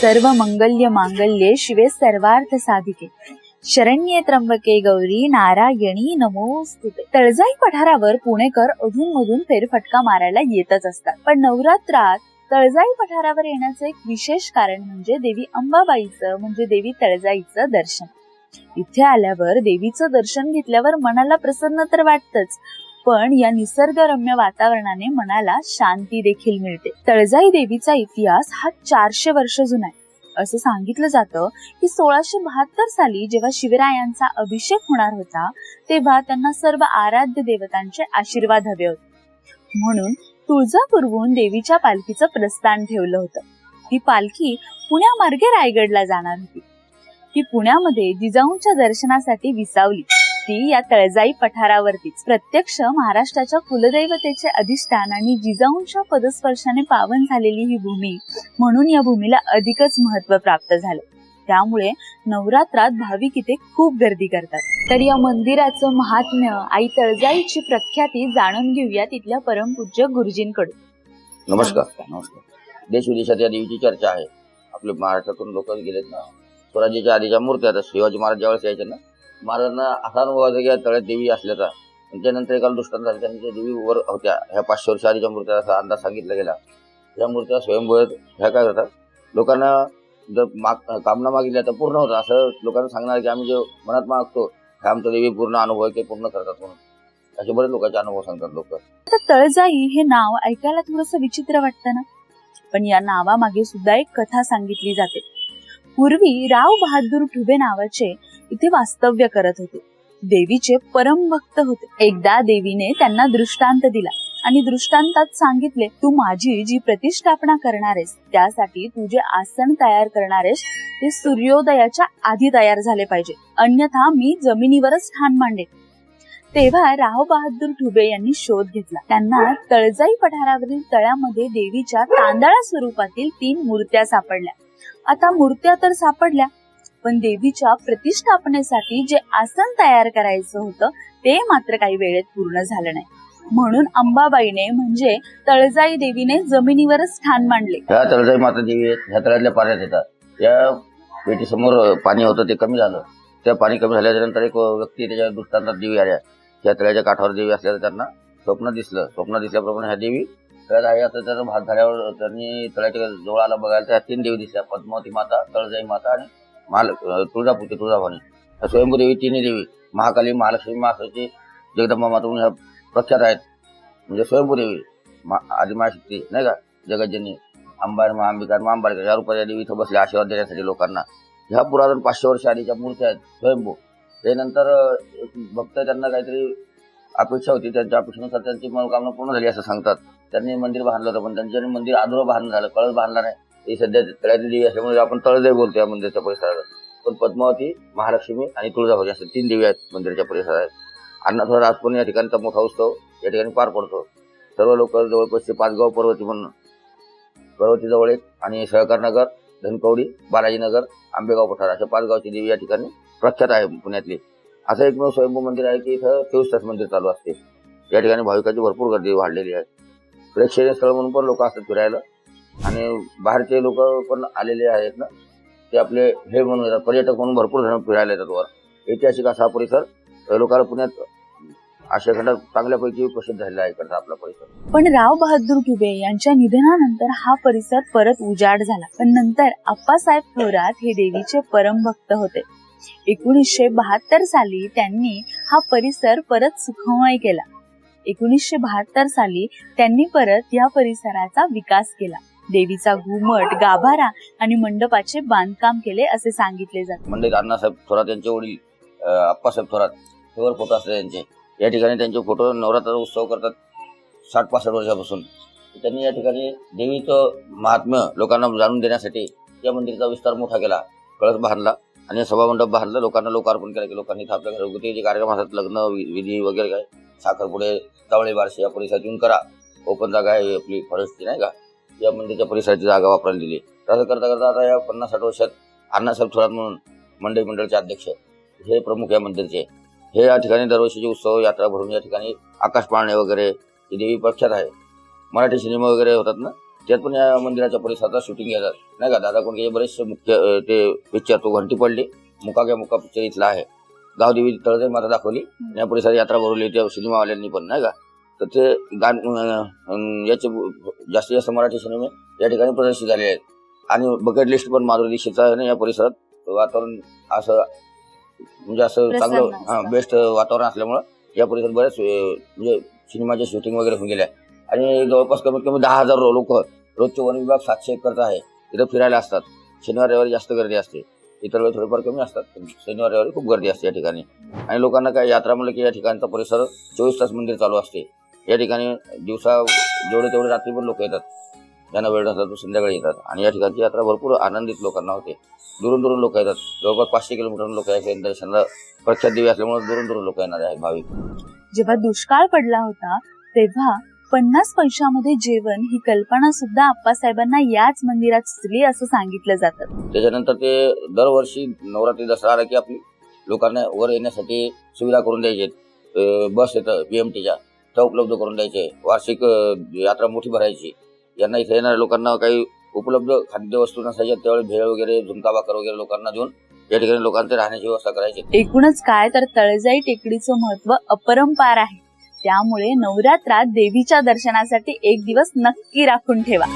सर्व मंगल्य मांगल्ये शिवे सर्वार्थ साधिके. शरण्ये त्र्यंबके गौरी नारायणी नमोस्तुते. तळजाई पठारावर पुणेकर अधून मधून फेरफटका मारायला येतच असतात. पण नवरात्रात तळजाई पठारावर येण्याचं एक विशेष कारण म्हणजे देवी अंबाबाईचं म्हणजे देवी तळजाईचं दर्शन. इथे आल्यावर देवीचं दर्शन घेतल्यावर मनाला प्रसन्न तर वाटतच. पण या निसर्गरम्य वातावरणाने मनाला शांती देखील मिळते. तळजाई देवीचा इतिहास हा चारशे वर्ष जुना आहे. असं सांगितलं जातं की सोळाशे बहात्तर साली जेव्हा शिवरायांचा अभिषेक होणार होता तेव्हा त्यांना सर्व आराध्य देवतांचे आशीर्वाद हवे होते. म्हणून तुळजापूरहून देवीच्या पालखीचं प्रस्थान ठेवलं होतं. ही पालखी पुण्यामार्गे रायगडला जाणार होती. ती पुण्यामध्ये जिजाऊंच्या दर्शनासाठी विसावली. ती या तळजाई पठारावरतीच. प्रत्यक्ष महाराष्ट्राच्या कुलदैवतेचे अधिष्ठान आणि जिजाऊंच्या पदस्पर्शाने पावन झालेली ही भूमी म्हणून या भूमीला अधिकच महत्त्व प्राप्त झालं. त्यामुळे नवरात्रात भाविक इथे खूप गर्दी करतात. तर या मंदिराचं महात्म्य आई तळजाईची प्रख्याती जाणून घेऊया तिथल्या परमपूज्य गुरुजींकडून. नमस्कार. नमस्कार. देश विदेशात या देवीची चर्चा आहे. आपले महाराष्ट्रातून लोक गेलेत ना. स्वराज्याच्या आधीच्या मूर्त्या आता शिवाजी महाराज ज्यावेळेस यायचे ना महाराजांना असा अनुभव व्हायचा की तळ्यात देवी असल्याचा त्यानंतर एकाला दृष्टांत झाला त्यांनी त्या देवी वर होत्या. ह्या पाचशे वर्ष आधीच्या मूर्त्या असा अंदाज सांगितला गेला. त्या मूर्त्या स्वयंभू ह्या काय करतात? लोकांना जर माग कामना मागितल्या तर पूर्ण होतं असं लोकांना सांगणार की आम्ही जे मनात मागतो हे आमचं देवी पूर्ण अनुभव आहे ते पूर्ण करतात म्हणून. असे बरेच लोकांचे अनुभव सांगतात लोक. आता तळजाई हे नाव ऐकायला थोडस विचित्र वाटतं ना? पण या नावामागे सुद्धा एक कथा सांगितली जाते. पूर्वी राव बहादूर ठुबे नावाचे इथे वास्तव्य करत होते. देवीचे परम भक्त होते. एकदा देवीने त्यांना दृष्टांत दिला आणि दृष्टांतात सांगितले तू माझी जी प्रतिष्ठापना करणारेस त्यासाठी तू जे आसन तयार करणारेस ते सूर्योदयाच्या आधी तयार झाले पाहिजे. अन्यथा मी जमिनीवरच ठाण मांडे तेव्हा राव बहादूर ठुबे यांनी शोध घेतला. त्यांना तळजाई पठारावरील तळ्यामध्ये देवीच्या तांदळा स्वरूपातील तीन मूर्त्या सापडल्या. आता मूर्त्या तर सापडल्या पण देवीच्या प्रतिष्ठापनेसाठी जे आसन तयार करायचं होतं ते मात्र काही वेळेत पूर्ण झालं नाही. म्हणून अंबाबाईने म्हणजे तळजाई देवीने जमिनीवरच स्थान मांडले. ह्या तळजाई माता देवी आहेत ह्या तळ्यातल्या पाण्यात येतात. या पेटीसमोर पाणी होतं ते कमी झालं. त्या पाणी कमी झाल्याच्यानंतर एक व्यक्ती त्याच्या दृष्टांतात देवी आल्या. त्या तळ्याच्या काठावर देवी असल्याचं त्यांना स्वप्न दिसलं. स्वप्न दिसल्याप्रमाणे ह्या देवी तळ्यात आहे. असं त्याचा भात झाल्यावर त्यांनी तळ्याच्या जवळ आला बघायला त्या तीन देवी दिसल्या पद्मावती माता तळजाई माता आणि महाल तुळजापूरची तुळजाभवानी स्वयंभूदेवी तिन्ही देवी महाकाली महालक्ष्मी महाकालीची जगदंबा माता म्हणून ह्या प्रख्यात आहेत. म्हणजे स्वयंभूदेवी मा आदि आदिमाशक्ती नाही का? जगज्जनी अंबार महांबिका महांबारिका या रुपया देवी इथं बसल्या आशीर्वाद देण्यासाठी लोकांना. ह्या पुरातन पाचशे वर्ष आधीच्या मूर्त्या आहेत स्वयंभू. त्यानंतर अं, भक्त त्यांना काहीतरी अपेक्षा होती त्यांच्या अपेक्षेनुसार त्यांची मनोकामना पूर्ण झाली असं सांगतात. त्यांनी मंदिर बांधलं होतं पण त्यांच्या मंदिर अधुरं बांधणं झालं कळस बांधला नाही. ते सध्या तळ्यातली देवी असल्यामुळे आपण तळजाई बोलतो या मंदिराच्या परिसरात. पण पद्मावती महालक्ष्मी आणि तुळजाभवानी असे तीन देवी आहेत मंदिराच्या परिसरात. अन्नथोडा राजपूर्ण या ठिकाणचा मोठा उत्सव या ठिकाणी पार पडतो. सर्व लोक जवळपासचे पाचगाव पर्वती म्हणून. पर्वतीजवळ एक आणि सहकारनगर धनकवडी बालाजीनगर आंबेगाव पठार अशा पाच गावची देवी या ठिकाणी प्रख्यात आहे पुण्यातली. असं एकमेव स्वयंभू मंदिर आहे की इथं चोवीस तास मंदिर चालू असते. या ठिकाणी भाविकांची भरपूर गर्दी वाढलेली आहे. प्रेक्षणीय स्थळ म्हणून पण लोक असतात फिरायला. आणि बाहेरचे लोक पण आलेले आहेत ना ते आपले हे म्हणून येतात पर्यटक म्हणून भरपूर जण फिरायला येतात वर. ऐतिहासिक असा परिसर लोकांना पुण्यात आशिया खंडात चांगल्यापैकी प्रसिद्ध झालेला आहे इकडचा आपला परिसर. पण राव बहादूर दुबे यांच्या निधनानंतर हा परिसर परत उजाड झाला. पण नंतर आप्पासाहेब थोरात हे देवीचे परम भक्त होते. एकोणीसशे बहात्तर साली त्यांनी हा परिसर परत सुखमय केला. एकोणीसशे बहात्तर साली त्यांनी परत या परिसराचा विकास केला. देवीचा घुमट गाभारा आणि मंडपाचे बांधकाम केले असे सांगितले जाते. मंडळी अण्णासाहेब थोरात यांचे वडील आप्पासाहेब थोरात हेवर फोटो असतात त्यांचे या ठिकाणी त्यांचे फोटो नवरात्र उत्सव करतात साठ पासष्ट वर्षापासून. त्यांनी या ठिकाणी देवीचं महात्म्य लोकांना जाणून देण्यासाठी या मंदिराचा विस्तार मोठा केला कळस बांधला आणि सभामंडप बांधला लोकांना लोकार्पण केलं की लोकांनी आपल्या घरगुती जे कार्यक्रम असतात लग्न विधी वगैरे काय साखरपुडे तवळे बारशे या परिसरात येऊन करा. ओपन जागा आहे आपली फॉरेस्टची नाही का? या मंदिराच्या परिसराची जागा वापरायला दिली. तसं करता करता आता या पन्नास साठ वर्षात अण्णासाहेब थोरात म्हणून मंडळी मंडळाचे अध्यक्ष हे प्रमुख या मंदिरचे. हे या ठिकाणी दरवर्षीचे उत्सव यात्रा भरून या ठिकाणी आकाश पाळणे वगैरे ही देवी प्रख्यात आहे. मराठी सिनेमा वगैरे होतात ना त्यात पण या मंदिराच्या परिसरात शूटिंग घेतात नाही का दादा कोणके बरेचसे मुख्य ते पिक्चर तो घंटी पडली मुका घ्या मुका पिक्चर इथला आहे. गावदेवी तळजाई माता दाखवली या परिसरात यात्रा भरवली त्या सिनेमावाल्यांनी पण नाही का? तर ते गाण याचे जास्तीत जास्त मराठी सिनेमे या ठिकाणी प्रदर्शित झाले आहेत. आणि बकेट लिस्ट पण माधुरी दीक्षितचं आहे ना या परिसरात. वातावरण असं म्हणजे असं चांगलं. हा बेस्ट वातावरण असल्यामुळं या परिसरात अं, म्हणजे सिनेमाचे शूटिंग वगैरे होऊन गेले आहे आणि जवळपास कमीत कमी दहा हजार लोक रोजचे वन विभाग सातशे एकरचा आहे. तिथं फिरायला असतात. शनिवार रविवारी जास्त गर्दी असते. इतर वेळी थोडीफार कमी असतात शनिवार रविवारी खूप गर्दी असते या ठिकाणी. आणि लोकांना काय यात्रा म्हणलं की या ठिकाणचा परिसर चोवीस तास मंदिर चालू असते. या ठिकाणी दिवसा जेवढे तेवढे रात्री पण लोक येतात. ज्यांना वेळ नसला तो संध्याकाळी येतात. आणि या ठिकाणची यात्रा भरपूर आनंदित लोकांना होते. दुरून दुरून लोक येतात. जवळपास पाचशे किलोमीटर लोक यायचे दर्शनाला प्रख्यात देवी असल्यामुळे दुरून दुरून लोक येणार आहे भाविक. जेव्हा दुष्काळ पडला होता तेव्हा पन्नास पैशामध्ये जेवण ही कल्पना सुद्धा आप्पासाहेबांना याच मंदिरात सुचली असं सांगितलं जातं. त्याच्यानंतर ते दरवर्षी नवरात्री दसरा आला की आपली लोकांना वर येण्यासाठी सुविधा करून द्यायचे बस येतं बीएमटीच्या सुविधा उपलब्ध करून द्यायचे वार्षिक यात्रा मोठी भरायची. यांना इथे येणाऱ्या लोकांना काही उपलब्ध खाद्यवस्तू नसायच्या त्यावेळी भेळ वगैरे झुणका भाकर वगैरे लोकांना देऊन या ठिकाणी लोकांचे राहण्याची व्यवस्था करायची. एकूणच काय तर तळजाई टेकडीचं महत्त्व अपरंपार आहे. त्यामुळे नवरात्रात देवीच्या दर्शनासाठी एक दिवस नक्की राखून ठेवा.